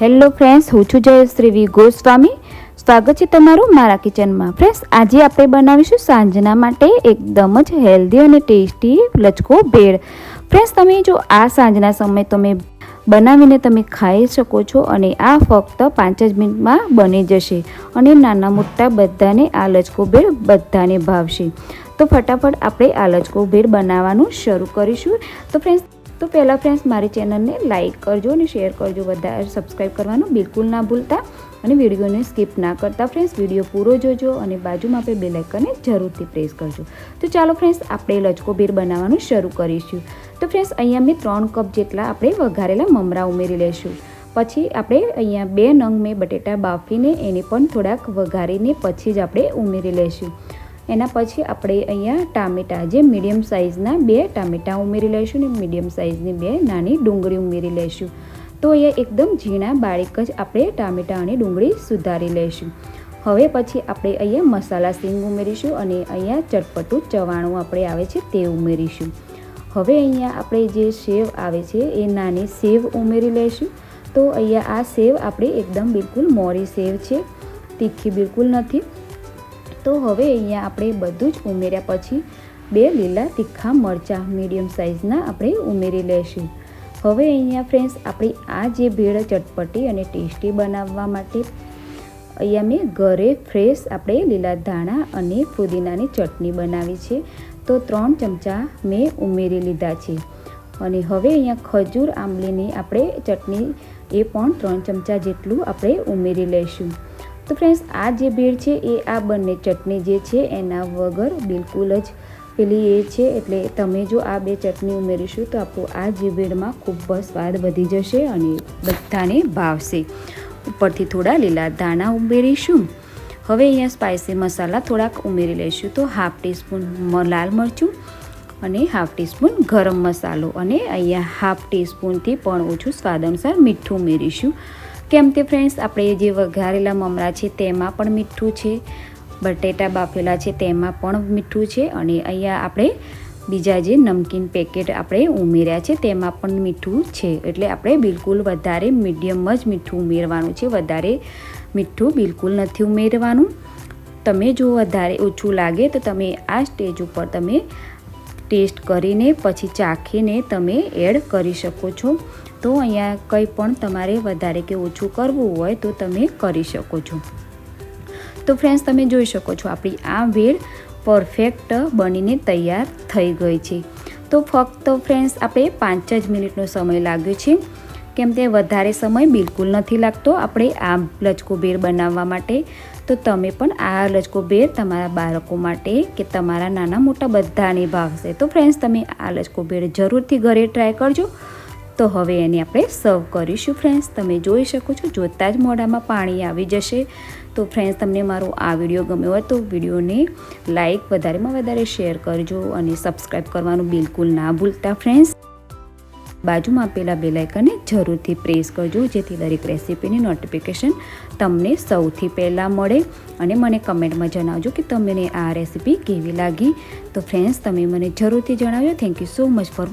Hello friends, હું છું જયશ્રી ગોસ્વામી. સ્વાગત છે તમારું મારા કિચનમાં. ફ્રેન્ડ્સ, આજે આપણે બનાવીશું સાંજના માટે એકદમ જ હેલ્ધી અને ટેસ્ટી લચકો ભેળ. ફ્રેન્ડ્સ, તમે જો આ સાંજના સમયે તમે બનાવીને તમે ખાઈ શકો છો અને આ ફક્ત પાંચ જ મિનિટમાં બની જશે અને નાના મોટા બધાને આ લચકો ભેળ બધાને ભાવશે. તો ફટાફટ આપણે આ લચકો ભેળ બનાવવાનું શરૂ કરીશું. તો ફ્રેન્ડ્સ તો પહેલાં ફ્રેન્ડ્સ મારી ચેનલને લાઇક કરજો અને શેર કરજો. બધા સબસ્ક્રાઈબ કરવાનું બિલકુલ ના ભૂલતા અને વિડીયોને સ્કીપ ના કરતા. ફ્રેન્ડ્સ વીડિયો પૂરો જોજો અને બાજુમાં આપણે બે લાઇકને જરૂરથી પ્રેસ કરજો. તો ચાલો ફ્રેન્ડ્સ આપણે લચકો બીર બનાવવાનું શરૂ કરીશું. તો ફ્રેન્ડ્સ અહીંયા મેં ત્રણ કપ જેટલા આપણે વઘારેલા મમરા ઉમેરી લઈશું પછી આપણે અહીંયા બે નંગ મેં બટેટા બાફીને એને પણ થોડાક વઘારીને પછી જ આપણે ઉમેરી લઈશું એના પછી આપણે અહીંયા ટામેટાં, જે મીડિયમ સાઇઝના બે ટામેટાં ઉમેરી લઈશું ને મીડિયમ સાઇઝની બે નાની ડુંગળી ઉમેરી લઈશું. તો અહીંયા એકદમ ઝીણા બારીક જ આપણે ટામેટાં અને ડુંગળી સુધારી લઈશું. હવે પછી આપણે અહીંયા મસાલા સિંગ ઉમેરીશું અને અહીંયા ચટપટું ચવાણું આપણે આવે છે તે ઉમેરીશું. હવે અહીંયા આપણે જે સેવ આવે છે એ નાની સેવ ઉમેરી લઈશું. તો અહીંયા આ સેવ આપણે એકદમ બિલકુલ મોરી સેવ છે. તીખી બિલકુલ નથી. તો હવે અહીંયા આપણે બધું જ ઉમેર્યા પછી બે લીલા તીખા મરચાં મીડિયમ સાઇઝના આપણે ઉમેરી લઈશું હવે અહીંયા ફ્રેન્ડ્સ આપણી આ જે ભેળ ચટપટી અને ટેસ્ટી બનાવવા માટે અહીંયા મેં ઘરે ફ્રેશ આપણે લીલા ધાણા અને ફુદીનાની ચટણી બનાવી છે. તો ત્રણ ચમચા મેં ઉમેરી લીધા છે. અને હવે અહીંયા ખજૂર, આંબલીની આપણે ચટણી એ પણ ત્રણ ચમચા જેટલું આપણે ઉમેરી લઈશું તો ફ્રેન્ડ્સ આ જે ભેળ છે, એ આ બંને ચટણી જે છે, એના વગર બિલકુલ જ પેલી એ છે. એટલે તમે જો આ બે ચટણી ઉમેરીશું, તો આપણું આ જે ભેળમાં ખૂબ જ સ્વાદ વધી જશે અને બધાને ભાવશે. ઉપરથી થોડા લીલા દાણા ઉમેરીશું. હવે અહીંયા સ્પાઇસી મસાલા થોડાક ઉમેરી લઈશું. તો હાફ ટીસ્પૂન લાલ મરચું અને હાફ ટીસ્પૂન ગરમ મસાલો. અને અહીંયા હાફ ટીસ્પૂનથી પણ ઓછું સ્વાદ અનુસાર મીઠું ઉમેરીશું. કેમ કે ફ્રેન્ડ્સ આપણે જે વઘારેલા મમરા છે તેમાં પણ મીઠું છે, બટેટા બાફેલા છે તેમાં પણ મીઠું છે અને અહીંયા આપણે બીજા જે નમકીન પેકેટ આપણે ઉમેર્યા છે તેમાં પણ મીઠું છે. એટલે આપણે બિલકુલ વધારે મીડિયમ જ મીઠું ઉમેરવાનું છે. વધારે મીઠું બિલકુલ નથી ઉમેરવાનું. તમે જો વધારે ઓછું લાગે તો તમે આ સ્ટેજ ઉપર તમે ટેસ્ટ કરીને, પછી ચાખીને તમે એડ કરી શકો છો. તો અહીંયા કંઈ પણ તમારે વધારે કે ઓછું કરવું હોય તો તમે કરી શકો છો. તો ફ્રેન્ડ્સ તમે જોઈ શકો છો આપણી આ ભેળ પરફેક્ટ બનીને તૈયાર થઈ ગઈ છે. તો ફક્ત ફ્રેન્ડ્સ આપણે પાંચ જ મિનિટનો સમય લાગ્યો છે. કેમ કે વધારે સમય બિલકુલ નથી લાગતો આપણે આ લચકો બેર બનાવવા માટે. તો તમે પણ આ લચકો બેર તમારા બાળકો માટે કે તમારા નાના મોટા બધાને ભાવશે. તો ફ્રેન્ડ્સ તમે આ લચકો બેર જરૂરથી ઘરે ટ્રાય કરજો. તો હવે એને આપણે સર્વ કરીશું ફ્રેન્ડ્સ તમે જોઈ શકો છો, જોતાં જ મોઢામાં પાણી આવી જશે. તો ફ્રેન્ડ્સ તમને મારો આ વીડિયો ગમ્યો હોય તો વિડીયોને લાઇક વધારેમાં વધારે શેર કરજો અને સબસ્ક્રાઈબ કરવાનું બિલકુલ ના ભૂલતા ફ્રેન્ડ્સ બાજુમાં આપેલા બેલાઇકનને જરૂરથી પ્રેસ કરજો, જેથી દરેક રેસીપીની નોટિફિકેશન તમને સૌથી પહેલાં મળે. અને મને કમેન્ટમાં જણાવજો કે તમને આ રેસીપી કેવી લાગી. તો ફ્રેન્ડ્સ તમે મને જરૂરથી જણાવજો. Thank you so much for